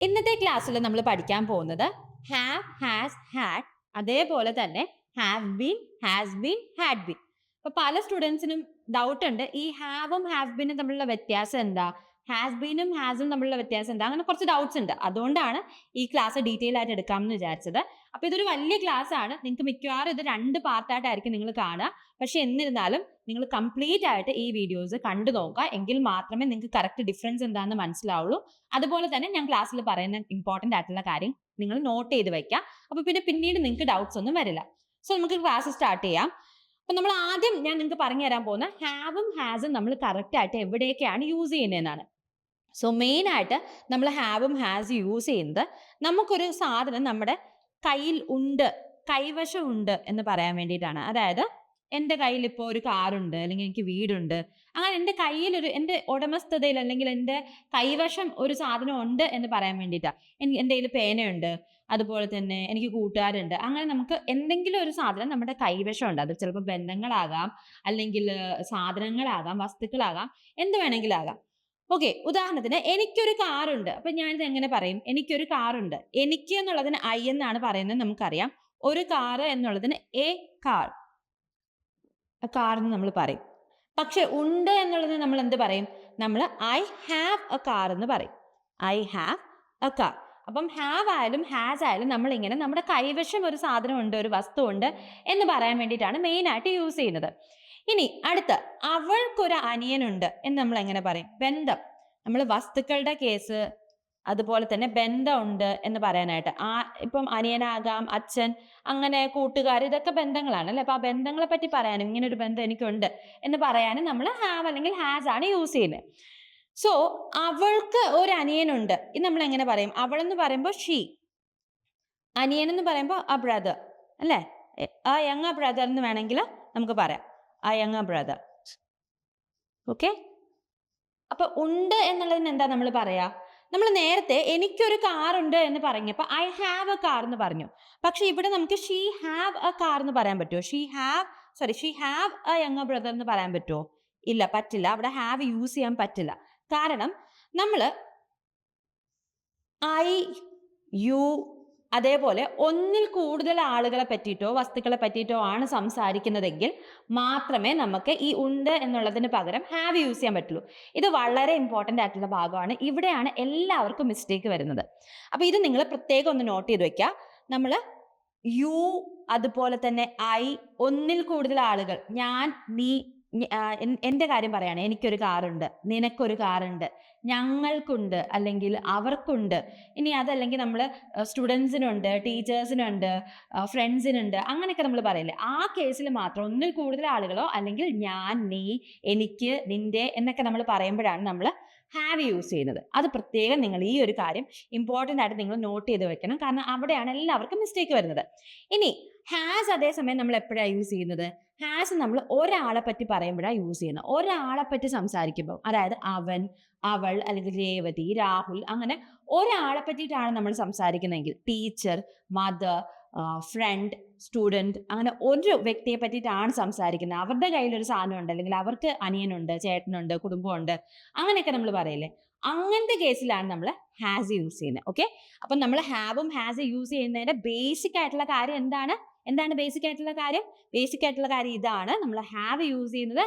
ഇന്നത്തെ ക്ലാസ്സിൽ നമ്മൾ പഠിക്കാൻ പോകുന്നത് ഹാവ് ഹാസ് ഹാഡ് അതേപോലെ തന്നെ have been has been had been അപ്പൊ പല സ്റ്റുഡൻസിനും ഡൗട്ട് ഉണ്ട്. ഈ ഹാവും ഹാവ് ബീനും തമ്മിലുള്ള വ്യത്യാസം എന്താ? ഹാസ് ബീനും ഹാസും തമ്മിലുള്ള വ്യത്യാസം എന്താ? അങ്ങനെ കുറച്ച് ഡൗട്ട്സ് ഉണ്ട്. അതുകൊണ്ടാണ് ഈ ക്ലാസ് ഡീറ്റെയിൽ ആയിട്ട് എടുക്കാമെന്ന് വിചാരിച്ചത്. അപ്പൊ ഇതൊരു വലിയ ക്ലാസ് ആണ്. നിങ്ങൾക്ക് മിക്കവാറും ഇത് രണ്ട് പാർട്ടായിട്ടായിരിക്കും നിങ്ങൾ കാണുക. പക്ഷെ എന്നിരുന്നാലും നിങ്ങൾ കംപ്ലീറ്റ് ആയിട്ട് ഈ വീഡിയോസ് കണ്ടു നോക്കുക. എങ്കിൽ മാത്രമേ നിങ്ങൾക്ക് കറക്റ്റ് ഡിഫറൻസ് എന്താണെന്ന് മനസ്സിലാവുള്ളൂ. അതുപോലെ തന്നെ ഞാൻ ക്ലാസ്സിൽ പറയുന്ന ഇമ്പോർട്ടന്റ് ആയിട്ടുള്ള കാര്യം നിങ്ങൾ നോട്ട് ചെയ്ത് വെക്കുക അപ്പോൾ പിന്നെ പിന്നീട് നിങ്ങൾക്ക് ഡൗട്ട്സ് ഒന്നും വരില്ല. സോ നമുക്ക് ക്ലാസ് സ്റ്റാർട്ട് ചെയ്യാം. അപ്പൊ നമ്മൾ ആദ്യം ഞാൻ നിങ്ങൾക്ക് പറഞ്ഞു തരാൻ പോകുന്ന ഹാവും ഹാസും നമ്മൾ കറക്റ്റ് ആയിട്ട് എവിടെയൊക്കെയാണ് യൂസ് ചെയ്യുന്നതെന്നാണ്. സോ മെയിൻ ആയിട്ട് നമ്മൾ ഹാവും ഹാസ് യൂസ് ചെയ്യുന്നത് നമുക്കൊരു സാധനം നമ്മുടെ കയ്യിൽ ഉണ്ട് കൈവശം ഉണ്ട് എന്ന് പറയാൻ വേണ്ടിയിട്ടാണ്. അതായത് എന്റെ കയ്യിൽ ഇപ്പോൾ ഒരു കാറുണ്ട് അല്ലെങ്കിൽ എനിക്ക് വീടുണ്ട്. അങ്ങനെ എന്റെ കയ്യിൽ ഒരു എന്റെ ഉടമസ്ഥതയിൽ അല്ലെങ്കിൽ എന്റെ കൈവശം ഒരു സാധനം ഉണ്ട് എന്ന് പറയാൻ വേണ്ടിയിട്ടാണ് എനിക്ക് എന്റെ കയ്യിൽ പേനയുണ്ട് അതുപോലെ തന്നെ എനിക്ക് കൂട്ടുകാരുണ്ട്. അങ്ങനെ നമുക്ക് എന്തെങ്കിലും ഒരു സാധനം നമ്മുടെ കൈവശം ഉണ്ട്. അത് ചിലപ്പോൾ ബന്ധങ്ങളാകാം അല്ലെങ്കിൽ സാധനങ്ങളാകാം വസ്തുക്കളാകാം എന്ത് വേണമെങ്കിലും ആകാം ഓക്കെ ഉദാഹരണത്തിന് എനിക്കൊരു കാറുണ്ട് അപ്പൊ ഞാനിത് എങ്ങനെ പറയും? എനിക്കൊരു കാറുണ്ട് എനിക്ക് എന്നുള്ളതിന് ഐ എന്നാണ് പറയുന്നത്. നമുക്കറിയാം. ഒരു കാറ് എന്നുള്ളതിന് എ കാർ കാർ എന്ന് നമ്മൾ പറയും. പക്ഷെ ഉണ്ട് എന്നുള്ളത് നമ്മൾ എന്ത് പറയും? നമ്മൾ ഐ ഹാവ് എ കാർ എന്ന് പറയും. ഐ ഹാവ് എ കാർ അപ്പം ഹാവ് ആയാലും ഹാസ് ആയാലും നമ്മൾ ഇങ്ങനെ നമ്മുടെ കൈവശം ഒരു സാധനം ഉണ്ട് ഒരു വസ്തു ഉണ്ട് എന്ന് പറയാൻ വേണ്ടിയിട്ടാണ് മെയിൻ ആയിട്ട് യൂസ് ചെയ്യുന്നത്. ഇനി അടുത്ത അവൾക്കൊരു അനിയനുണ്ട് എന്ന് നമ്മൾ എങ്ങനെ പറയും? ബന്ധം. നമ്മൾ വസ്തുക്കളുടെ കേസ് അതുപോലെ തന്നെ ബന്ധമുണ്ട് എന്ന് പറയാനായിട്ട്. ആ ഇപ്പം അനിയനാകാം അച്ഛൻ അങ്ങനെ കൂട്ടുകാർ ഇതൊക്കെ ബന്ധങ്ങളാണ് അല്ലെ? അപ്പൊ ആ ബന്ധങ്ങളെ പറ്റി പറയാനും ഇങ്ങനെ ഒരു ബന്ധം എനിക്കുണ്ട് എന്ന് പറയാനും നമ്മൾ ഹാവ് അല്ലെങ്കിൽ ഹാസ് ആണ് യൂസ് ചെയ്യുന്നത്. സോ അവൾക്ക് ഒരു അനിയനുണ്ട്. ഇത് നമ്മൾ എങ്ങനെ പറയും? അവൾ എന്ന് പറയുമ്പോൾ ഷീ അനിയൻ എന്ന് പറയുമ്പോൾ ആ ബ്രദർ അല്ലേ? ആ യങ് ബ്രദർ എന്ന് വേണമെങ്കിൽ നമുക്ക് പറയാം. ആ യങ് ബ്രദർ ഓക്കെ അപ്പൊ ഉണ്ട് എന്നുള്ളതിന് എന്താ നമ്മൾ പറയാ? നമ്മൾ നേരത്തെ എനിക്കൊരു കാർ ഉണ്ട് എന്ന് പറഞ്ഞപ്പോൾ ഐ ഹാവ് എ കാർ എന്ന് പറഞ്ഞു. പക്ഷെ ഇവിടെ നമുക്ക് ഷീ ഹാവ് എ കാർ എന്ന് പറയാൻ പറ്റുമോ? She have sorry she have a young brother എന്ന് പറയാൻ പറ്റുമോ? ഇല്ല പറ്റില്ല. അവിടെ ഹാവ് യൂസ് ചെയ്യാൻ പറ്റില്ല. കാരണം നമ്മൾ ഐ യു അതേപോലെ ഒന്നിൽ കൂടുതൽ ആളുകളെ പറ്റിയിട്ടോ വസ്തുക്കളെ പറ്റിയിട്ടോ ആണ് സംസാരിക്കുന്നതെങ്കിൽ മാത്രമേ നമുക്ക് ഈ ഉണ്ട് എന്നുള്ളതിന് പകരം ഹാവ് യൂസ് ചെയ്യാൻ പറ്റുള്ളൂ. ഇത് വളരെ ഇമ്പോർട്ടന്റ് ആയിട്ടുള്ള ഭാഗമാണ്. ഇവിടെയാണ് എല്ലാവർക്കും മിസ്റ്റേക്ക് വരുന്നത്. അപ്പോൾ ഇത് നിങ്ങൾ പ്രത്യേകം ഒന്ന് നോട്ട് ചെയ്ത് വെക്കുക നമ്മൾ യു അതുപോലെ തന്നെ ഐ ഒന്നിൽ കൂടുതൽ ആളുകൾ ഞാൻ നീ എന്റെ കാര്യം പറയാണ്. എനിക്കൊരു കാറുണ്ട്. നിനക്കൊരു കാറുണ്ട്. ഞങ്ങൾക്കുണ്ട്. അല്ലെങ്കിൽ അവർക്കുണ്ട്. ഇനി അതല്ലെങ്കിൽ നമ്മൾ സ്റ്റുഡൻസിനുണ്ട് ടീച്ചേഴ്സിനുണ്ട് ഫ്രണ്ട്സിനുണ്ട്. അങ്ങനെയൊക്കെ നമ്മൾ പറയില്ലേ? ആ കേസിൽ മാത്രം ഒന്നിൽ കൂടുതൽ ആളുകളോ അല്ലെങ്കിൽ ഞാൻ നീ എനിക്ക് നിന്റെ എന്നൊക്കെ നമ്മൾ പറയുമ്പോഴാണ് നമ്മൾ ഹാവ് യൂസ് ചെയ്യുന്നത്. അത് പ്രത്യേകം നിങ്ങൾ ഈ ഒരു കാര്യം ഇമ്പോർട്ടന്റ് ആയിട്ട് നിങ്ങൾ നോട്ട് ചെയ്ത് വെക്കണം. കാരണം അവിടെയാണ് എല്ലാവർക്കും മിസ്റ്റേക്ക് വരുന്നത്. ഇനി ഹാസ് അതേസമയം നമ്മൾ എപ്പോഴാണ് യൂസ് ചെയ്യുന്നത്? ഹാസ് നമ്മൾ ഒരാളെ പറ്റി പറയുമ്പോഴാണ് യൂസ് ചെയ്യുന്നത്. ഒരാളെ പറ്റി സംസാരിക്കുമ്പോൾ അതായത് അവൻ അവൾ അല്ലെങ്കിൽ രേവതി രാഹുൽ അങ്ങനെ ഒരാളെ പറ്റിയിട്ടാണ് നമ്മൾ സംസാരിക്കുന്നതെങ്കിൽ ടീച്ചർ മദർ ഫ്രണ്ട് സ്റ്റുഡന്റ് അങ്ങനെ ഒരു വ്യക്തിയെ പറ്റിയിട്ടാണ് സംസാരിക്കുന്നത്. അവരുടെ കയ്യിലൊരു ഒരു സാധനം ഉണ്ട് അല്ലെങ്കിൽ അവർക്ക് അനിയനുണ്ട് ചേട്ടനുണ്ട് കുടുംബമുണ്ട് അങ്ങനെയൊക്കെ നമ്മൾ പറയില്ലേ? അങ്ങനത്തെ കേസിലാണ് നമ്മൾ ഹാസ് യൂസ് ചെയ്യുന്നത്. ഓക്കെ അപ്പം നമ്മൾ ഹാവും ഹാസ് യൂസ് ചെയ്യുന്നതിന്റെ ബേസിക് ആയിട്ടുള്ള കാര്യം എന്താണ്? എന്താണ് ബേസിക് ആയിട്ടുള്ള കാര്യം? ബേസിക് ആയിട്ടുള്ള കാര്യം ഇതാണ്. നമ്മൾ ഹാവ് യൂസ് ചെയ്യുന്നത്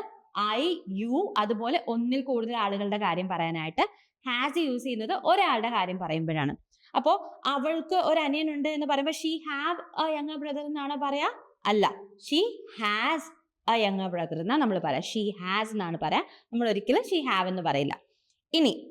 ഐ യു അതുപോലെ ഒന്നിൽ കൂടുതൽ ആളുകളുടെ കാര്യം പറയാനായിട്ട് ഹാസ് യൂസ് ചെയ്യുന്നത് ഒരാളുടെ കാര്യം പറയുമ്പോഴാണ്. അപ്പോൾ അവൾക്ക് ഒരു അനിയനുണ്ട് എന്ന് പറയുമ്പോൾ she have a young brother എന്നാണ് പറയാ? അല്ല. She has a young brother എന്നാണ് നമ്മൾ പറയാം. ഷീ ഹാസ് എന്നാണ് പറയാ. നമ്മൾ ഒരിക്കലും ഷീ ഹാവ് എന്ന് പറയില്ല. ഇനി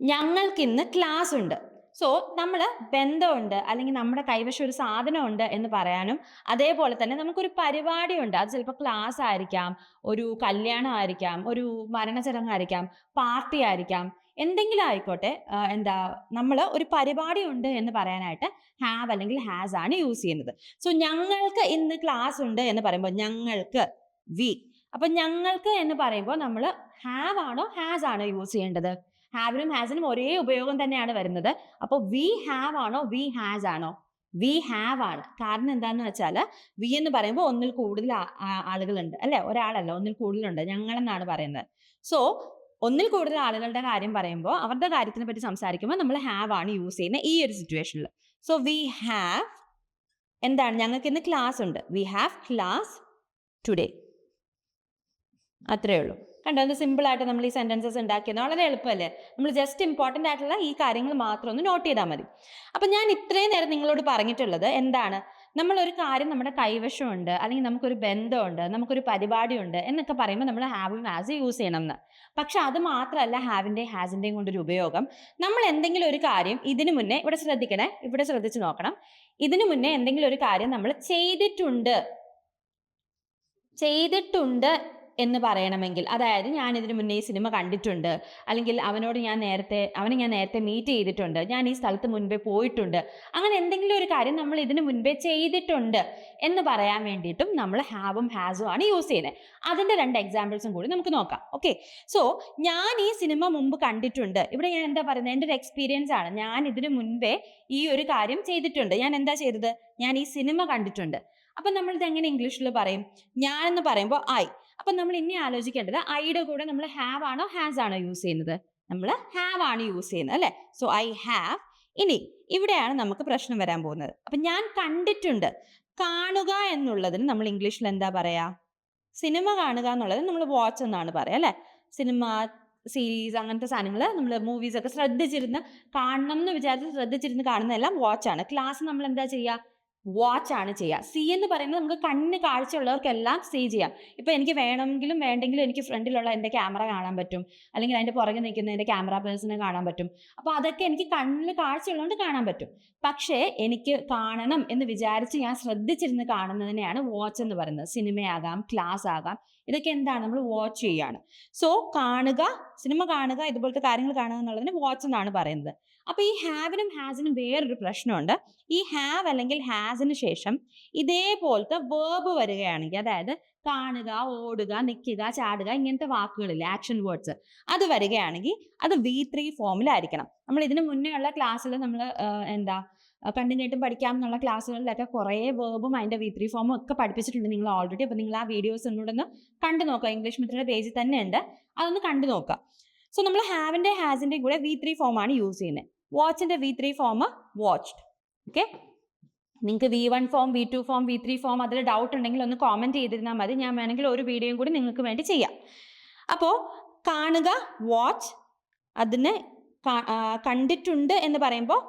ഞങ്ങൾക്ക് ഇന്ന് ക്ലാസ് ഉണ്ട്. സോ നമ്മൾ ബന്ധമുണ്ട് അല്ലെങ്കിൽ നമ്മുടെ കൈവശം ഒരു സാധനമുണ്ട് എന്ന് പറയാനും അതേപോലെ തന്നെ നമുക്കൊരു പരിപാടിയുണ്ട്. അത് ചിലപ്പോൾ ക്ലാസ് ആയിരിക്കാം ഒരു കല്യാണം ആയിരിക്കാം ഒരു മരണചടങ്ങായിരിക്കാം പാർട്ടി ആയിരിക്കാം. എന്തെങ്കിലും ആയിക്കോട്ടെ എന്താ നമ്മൾ ഒരു പരിപാടി ഉണ്ട് എന്ന് പറയാനായിട്ട് ഹാവ് അല്ലെങ്കിൽ ഹാസ് ആണ് യൂസ് ചെയ്യുന്നത്. സോ ഞങ്ങൾക്ക് ഇന്ന് ക്ലാസ് ഉണ്ട് എന്ന് പറയുമ്പോൾ ഞങ്ങൾക്ക് വി അപ്പൊ ഞങ്ങൾക്ക് എന്ന് പറയുമ്പോൾ നമ്മൾ ഹാവ് ആണോ ഹാസ് ആണോ യൂസ് ചെയ്യേണ്ടത്? ഹാവിനും ഹാസിനും ഒരേ ഉപയോഗം തന്നെയാണ് വരുന്നത്. അപ്പോൾ വി ഹാവ് ആണോ വി ഹാസ് ആണോ? വി ഹാവ് ആണ്. കാരണം എന്താന്ന് വെച്ചാൽ വി എന്ന് പറയുമ്പോൾ ഒന്നിൽ കൂടുതൽ ആളുകളുണ്ട്. അല്ലെ? ഒരാളല്ല ഒന്നിൽ കൂടുതലുണ്ട്. ഞങ്ങളെന്നാണ് പറയുന്നത്. സോ ഒന്നിൽ കൂടുതൽ ആളുകളുടെ കാര്യം പറയുമ്പോൾ അവരുടെ കാര്യത്തിനെ പറ്റി സംസാരിക്കുമ്പോൾ നമ്മൾ ഹാവ് ആണ് യൂസ് ചെയ്യുന്നത് ഈ ഒരു സിറ്റുവേഷനിൽ സോ വി ഹാവ് എന്താണ്? ഞങ്ങൾക്ക് ഇന്ന് ക്ലാസ് ഉണ്ട്. വി ഹാവ് ക്ലാസ് ടുഡേ അത്രേ ഉള്ളൂ. കണ്ടോ? ഒന്ന് സിമ്പിളായിട്ട് നമ്മൾ ഈ സെന്റൻസസ് ഉണ്ടാക്കിയത്? വളരെ എളുപ്പമല്ലേ? നമ്മൾ ജസ്റ്റ് ഇമ്പോർട്ടന്റ് ആയിട്ടുള്ള ഈ കാര്യങ്ങൾ മാത്രം ഒന്ന് നോട്ട് ചെയ്താൽ മതി. അപ്പം ഞാൻ ഇത്രയും നേരം നിങ്ങളോട് പറഞ്ഞിട്ടുള്ളത് എന്താണ്? നമ്മളൊരു കാര്യം നമ്മുടെ കൈവശമുണ്ട് അല്ലെങ്കിൽ നമുക്കൊരു ബന്ധമുണ്ട് നമുക്കൊരു പരിപാടിയുണ്ട് എന്നൊക്കെ പറയുമ്പോൾ നമ്മൾ ഹാവും ഹാസ് യൂസ് ചെയ്യണം എന്ന് പക്ഷെ അത് മാത്രമല്ല ഹാവിന്റെയും ഹാസിന്റെയും കൊണ്ടൊരു ഉപയോഗം. നമ്മൾ എന്തെങ്കിലും ഒരു കാര്യം ഇതിനു മുന്നേ ഇവിടെ ശ്രദ്ധിക്കണേ ഇവിടെ ശ്രദ്ധിച്ച് നോക്കണം. ഇതിനു മുന്നേ എന്തെങ്കിലും ഒരു കാര്യം നമ്മൾ ചെയ്തിട്ടുണ്ട്. ചെയ്തിട്ടുണ്ട് എന്ന് പറയണമെങ്കിൽ. അതായത് ഞാൻ ഇതിനു മുന്നേ ഈ സിനിമ കണ്ടിട്ടുണ്ട്. അല്ലെങ്കിൽ അവനോട് ഞാൻ നേരത്തെ അവനെ ഞാൻ നേരത്തെ മീറ്റ് ചെയ്തിട്ടുണ്ട്. ഞാൻ ഈ സ്ഥലത്ത് മുൻപേ പോയിട്ടുണ്ട്. അങ്ങനെ എന്തെങ്കിലും ഒരു കാര്യം നമ്മൾ ഇതിനു മുൻപേ ചെയ്തിട്ടുണ്ട് എന്ന് പറയാൻ വേണ്ടിയിട്ടും നമ്മൾ ഹാവും ഹാസും ആണ് യൂസ് ചെയ്യുന്നത്. അതിന്റെ രണ്ട് എക്സാമ്പിൾസും കൂടി നമുക്ക് നോക്കാം. ഓക്കെ സോ ഞാൻ ഈ സിനിമ മുമ്പ് കണ്ടിട്ടുണ്ട്. ഇവിടെ ഞാൻ എന്താ പറയുന്നത്? എന്റെ ഒരു എക്സ്പീരിയൻസ് ആണ്. ഞാൻ ഇതിനു മുൻപേ ഈ ഒരു കാര്യം ചെയ്തിട്ടുണ്ട്. ഞാൻ എന്താ ചെയ്തത്? ഞാൻ ഈ സിനിമ കണ്ടിട്ടുണ്ട്. അപ്പം നമ്മൾ ഇത് എങ്ങനെ ഇംഗ്ലീഷിൽ പറയും? ഞാൻ എന്ന് പറയുമ്പോൾ ഐ അപ്പം നമ്മൾ ഇനി ആലോചിക്കേണ്ടത് ഐയുടെ കൂടെ നമ്മൾ ഹാവ് ആണോ ഹാസ് ആണോ യൂസ് ചെയ്യുന്നത്? നമ്മൾ ഹാവ് ആണ് യൂസ് ചെയ്യുന്നത് അല്ലേ? സോ ഐ ഹാവ് ഇനി ഇവിടെയാണ് നമുക്ക് പ്രശ്നം വരാൻ പോകുന്നത്. അപ്പം ഞാൻ കണ്ടിട്ടുണ്ട് കാണുക എന്നുള്ളതിന് നമ്മൾ ഇംഗ്ലീഷിൽ എന്താ പറയാ? സിനിമ കാണുക എന്നുള്ളത് നമ്മൾ വാച്ച് എന്നാണ് പറയാ അല്ലേ? സിനിമ സീരീസ് അങ്ങനത്തെ സാധനങ്ങൾ നമ്മൾ മൂവീസ് ഒക്കെ ശ്രദ്ധിച്ചിരുന്ന് കാണണം എന്ന് വിചാരിച്ച് ശ്രദ്ധിച്ചിരുന്ന് കാണുന്നതെല്ലാം വാച്ചാണ് ക്ലാസ് നമ്മൾ എന്താ ചെയ്യുക വാച്ച് ആണ് ചെയ്യുക. സി എന്ന് പറയുന്നത് നമുക്ക് കണ്ണിന് കാഴ്ചയുള്ളവർക്കെല്ലാം സീ ചെയ്യാം. ഇപ്പൊ എനിക്ക് വേണമെങ്കിലും വേണ്ടെങ്കിലും എനിക്ക് ഫ്രണ്ടിലുള്ള എന്റെ ക്യാമറ കാണാൻ പറ്റും. അല്ലെങ്കിൽ അതിന്റെ പുറകെ നിൽക്കുന്ന എന്റെ ക്യാമറ പേഴ്സണെ കാണാൻ പറ്റും. അപ്പോൾ അതൊക്കെ എനിക്ക് കണ്ണിൽ കാഴ്ചയുള്ളതുകൊണ്ട് കാണാൻ പറ്റും. പക്ഷേ എനിക്ക് കാണണം എന്ന് വിചാരിച്ച് ഞാൻ ശ്രദ്ധിച്ചിരുന്ന് കാണുന്നതിനെയാണ് വാച്ച് എന്ന് പറയുന്നത്. സിനിമയാകാം ക്ലാസ് ആകാം ഇതൊക്കെ എന്താണ്? നമ്മൾ വാച്ച് ചെയ്യാണ് സോ കാണുക സിനിമ കാണുക ഇതുപോലത്തെ കാര്യങ്ങൾ കാണുക എന്നുള്ളതിന് വാച്ച് എന്നാണ് പറയുന്നത്. അപ്പൊ ഈ ഹാവിനും ഹാസിനും വേറൊരു പ്രശ്നമുണ്ട്. ഈ ഹാവ് അല്ലെങ്കിൽ ഹാസിന് ശേഷം ഇതേപോലത്തെ വേർബ് വരികയാണെങ്കിൽ അതായത് കാണുക ഓടുക നിൽക്കുക ചാടുക ഇങ്ങനത്തെ വാക്കുകളില്ലേ ആക്ഷൻ വേർഡ്സ് അത് വരികയാണെങ്കിൽ അത് വി ത്രീ ഫോമിലായിരിക്കണം നമ്മൾ ഇതിന് മുന്നേ ഉള്ള ക്ലാസ്സിൽ നമ്മൾ എന്താ കണ്ടും പഠിക്കാം എന്നുള്ള ക്ലാസ്സുകളിലൊക്കെ കുറേ വേർബും അതിന്റെ വി ത്രീ ഫോമും ഒക്കെ പഠിപ്പിച്ചിട്ടുണ്ട് നിങ്ങൾ ഓൾറെഡി അപ്പോൾ നിങ്ങൾ ആ വീഡിയോസ് ഒന്നുകൂടെ കണ്ടു നോക്കുക. ഇംഗ്ലീഷ് മീറ്ററിന്റെ പേജിൽ തന്നെ ഉണ്ട്. അതൊന്ന് കണ്ടു നോക്കുക. സോ നമ്മൾ ഹാവിന്റെ ഹാസിന്റെ കൂടെ വി ത്രീ ഫോമാണ് യൂസ് ചെയ്യുന്നത്. വാച്ചിന്റെ V three form watched okay നിങ്ങൾക്ക് V one form V two form V three form അതിൽ ഡൗട്ട് ഉണ്ടെങ്കിൽ ഒന്ന് കോമെന്റ് ചെയ്തിരുന്നാൽ മതി. ഞാൻ വേണമെങ്കിൽ ഒരു വീഡിയോയും കൂടി നിങ്ങൾക്ക് വേണ്ടി ചെയ്യാം. അപ്പോൾ കാണുക വാച്ച് അതിന് കണ്ടിട്ടുണ്ട് എന്ന് പറയുമ്പോൾ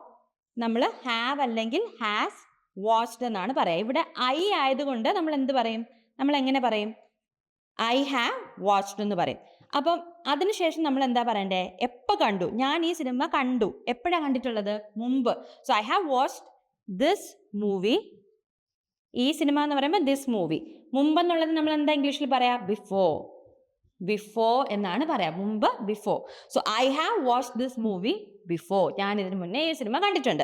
നമ്മൾ ഹാവ് അല്ലെങ്കിൽ ഹാസ് വാച്ച്ഡ് എന്നാണ് പറയുക ഇവിടെ ഐ ആയതുകൊണ്ട് നമ്മൾ എന്ത് പറയും? നമ്മൾ എങ്ങനെ പറയും? ഐ ഹാവ് വാച്ച്ഡ് എന്ന് പറയും. അപ്പം അതിനുശേഷം നമ്മൾ എന്താ പറയണ്ടേ? എപ്പോൾ കണ്ടു? ഞാൻ ഈ സിനിമ കണ്ടു. എപ്പോഴാണ് കണ്ടിട്ടുള്ളത്? മുമ്പ്. So I have watched this movie ഈ സിനിമ എന്ന് പറയുമ്പോൾ ദിസ് മൂവി മുമ്പെന്നുള്ളത് നമ്മൾ എന്താ ഇംഗ്ലീഷിൽ പറയാ? ബിഫോർ ബിഫോർ എന്നാണ് പറയാ. മുമ്പ് before so I have watch this movie before ഞാൻ ഇതിന് മുന്നേ ഈ സിനിമ കണ്ടിട്ടുണ്ട്.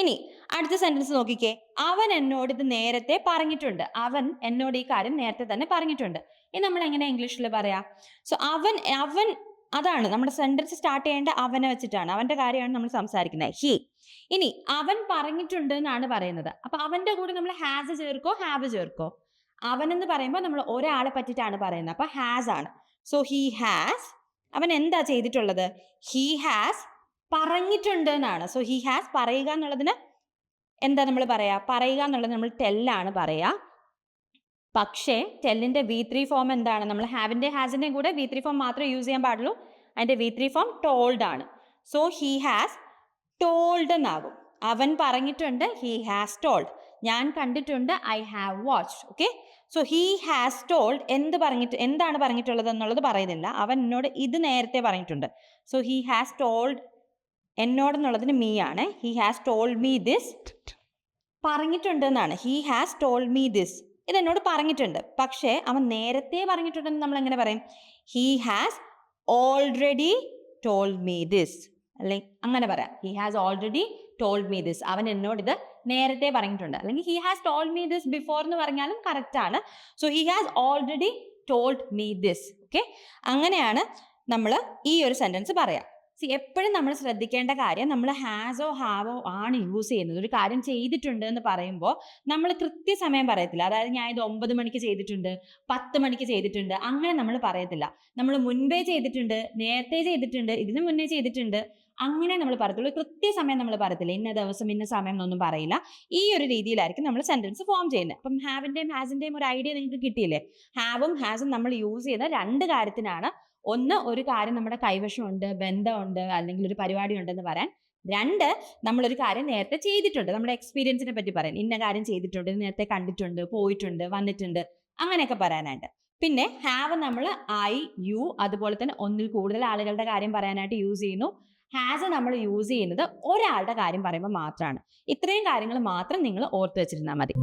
ഇനി അടുത്ത സെന്റൻസ് നോക്കിക്കേ. അവൻ എന്നോട് ഇത് നേരത്തെ പറഞ്ഞിട്ടുണ്ട്. അവൻ എന്നോട് ഈ കാര്യം നേരത്തെ തന്നെ പറഞ്ഞിട്ടുണ്ട്. ഇനി നമ്മൾ എങ്ങനെ ഇംഗ്ലീഷിൽ പറയാ? സോ അവൻ അവൻ അതാണ് നമ്മുടെ സെന്റൻസ് സ്റ്റാർട്ട് ചെയ്യേണ്ട അവനെ വെച്ചിട്ടാണ്. അവന്റെ കാര്യമാണ് നമ്മൾ സംസാരിക്കുന്നത്. ഹി ഇനി അവൻ പറഞ്ഞിട്ടുണ്ട് എന്നാണ് പറയുന്നത്. അപ്പൊ അവന്റെ കൂടെ നമ്മൾ ഹാസ് ചേർക്കോ ഹാവ് ചേർക്കോ? അവൻ എന്ന് പറയുമ്പോൾ നമ്മൾ ഒരാളെ പറ്റിയിട്ടാണ് പറയുന്നത്. അപ്പൊ ഹാസ് ആണ്. സോ ഹി ഹാസ് അവൻ എന്താ ചെയ്തിട്ടുള്ളത്? ഹി ഹാസ് പറഞ്ഞിട്ടുണ്ട് എന്നാണ് സോ ഹി ഹാസ് പറയുക എന്നുള്ളതിന് എന്താ നമ്മൾ പറയാ? പറയുക എന്നുള്ളത് നമ്മൾ ടെല്ലാണ് പറയാ. പക്ഷേ ടെല്ലിന്റെ വി ത്രീ ഫോം എന്താണ്? നമ്മൾ ഹാവിന്റെ ഹാസിന്റെ കൂടെ വി ത്രീ ഫോം മാത്രമേ യൂസ് ചെയ്യാൻ പാടുള്ളൂ. അതിന്റെ വി ത്രീ ഫോം ടോൾഡ് ആണ്. സോ ഹി ഹാസ് ടോൾഡ് എന്നാകും. അവൻ പറഞ്ഞിട്ടുണ്ട് ഹി ഹാസ് ടോൾഡ് ഞാൻ കണ്ടിട്ടുണ്ട് I have watch okay so he has told എന്ത് പറഞ്ഞിട്ട് എന്താണ് പറഞ്ഞിട്ടുള്ളത് എന്നുള്ളത് പറയുന്നില്ല. അവൻ എന്നോട് ഇത് നേരത്തെ പറഞ്ഞിട്ടുണ്ട്. സോ ഹി ഹാസ് ടോൾഡ് എന്നോടെന്നുള്ളതിന് മീ ആണ്. He has told me this പറഞ്ഞിട്ടുണ്ട് എന്നാണ് he has told me this ഇത് എന്നോട് പറഞ്ഞിട്ടുണ്ട്. പക്ഷേ അവൻ നേരത്തെ പറഞ്ഞിട്ടുണ്ടെന്ന് നമ്മൾ എങ്ങനെ പറയും? He has already told me this അല്ലെ? അങ്ങനെ പറയാം. He has already told me this അവൻ എന്നോട് ഇത് നേരത്തെ പറഞ്ഞിട്ടുണ്ട്. അല്ലെങ്കിൽ he has told me this before എന്ന് പറഞ്ഞാലും കറക്റ്റ് ആണ്. So he has already told me this okay അങ്ങനെയാണ് നമ്മൾ ഈ ഒരു സെന്റൻസ് പറയാം. സി എപ്പോഴും നമ്മൾ ശ്രദ്ധിക്കേണ്ട കാര്യം നമ്മൾ ഹാസോ ഹാവോ ആണ് യൂസ് ചെയ്യുന്നത്. ഒരു കാര്യം ചെയ്തിട്ടുണ്ട് എന്ന് പറയുമ്പോൾ നമ്മൾ കൃത്യസമയം പറയത്തില്ല. അതായത് ഞാൻ ഇത് ഒമ്പത് മണിക്ക് ചെയ്തിട്ടുണ്ട് പത്ത് മണിക്ക് ചെയ്തിട്ടുണ്ട് അങ്ങനെ നമ്മൾ പറയത്തില്ല. നമ്മൾ മുൻപേ ചെയ്തിട്ടുണ്ട് നേരത്തെ ചെയ്തിട്ടുണ്ട് ഇതിനു മുന്നേ ചെയ്തിട്ടുണ്ട് അങ്ങനെ നമ്മൾ പറയത്തുള്ളൂ. കൃത്യസമയം നമ്മൾ പറയത്തില്ല. ഇന്ന ദിവസം ഇന്ന സമയം എന്നൊന്നും പറയില്ല. ഈ ഒരു രീതിയിലായിരിക്കും നമ്മൾ സെന്റൻസ് ഫോം ചെയ്യുന്നത്. അപ്പം ഹാവിന്റെയും ഹാസിന്റെയും ഒരു ഐഡിയ നിങ്ങൾക്ക് കിട്ടിയില്ലേ? ഹാവും ഹാസും നമ്മൾ യൂസ് ചെയ്യുന്ന രണ്ട് കാര്യത്തിനാണ് ഒന്ന് ഒരു കാര്യം നമ്മുടെ കൈവശമുണ്ട് ബന്ധമുണ്ട് അല്ലെങ്കിൽ ഒരു പരിപാടി ഉണ്ടെന്ന് പറയാൻ. രണ്ട് നമ്മളൊരു കാര്യം നേരത്തെ ചെയ്തിട്ടുണ്ട്. നമ്മുടെ എക്സ്പീരിയൻസിനെ പറ്റി പറയാൻ. ഇന്ന കാര്യം ചെയ്തിട്ടുണ്ട് നേരത്തെ കണ്ടിട്ടുണ്ട് പോയിട്ടുണ്ട് വന്നിട്ടുണ്ട് അങ്ങനെയൊക്കെ പറയാനായിട്ട്. പിന്നെ ഹാവ് നമ്മൾ ഐ യു അതുപോലെ തന്നെ ഒന്നിൽ കൂടുതൽ ആളുകളുടെ കാര്യം പറയാനായിട്ട് യൂസ് ചെയ്യുന്നു. ഹാസ് നമ്മൾ യൂസ് ചെയ്യുന്നത് ഒരാളുടെ കാര്യം പറയുമ്പോൾ മാത്രമാണ്. ഇത്രയും കാര്യങ്ങൾ മാത്രം നിങ്ങൾ ഓർത്തു വെച്ചിരുന്നാൽ മതി.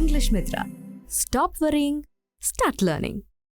English Mitra stop worrying, start learning.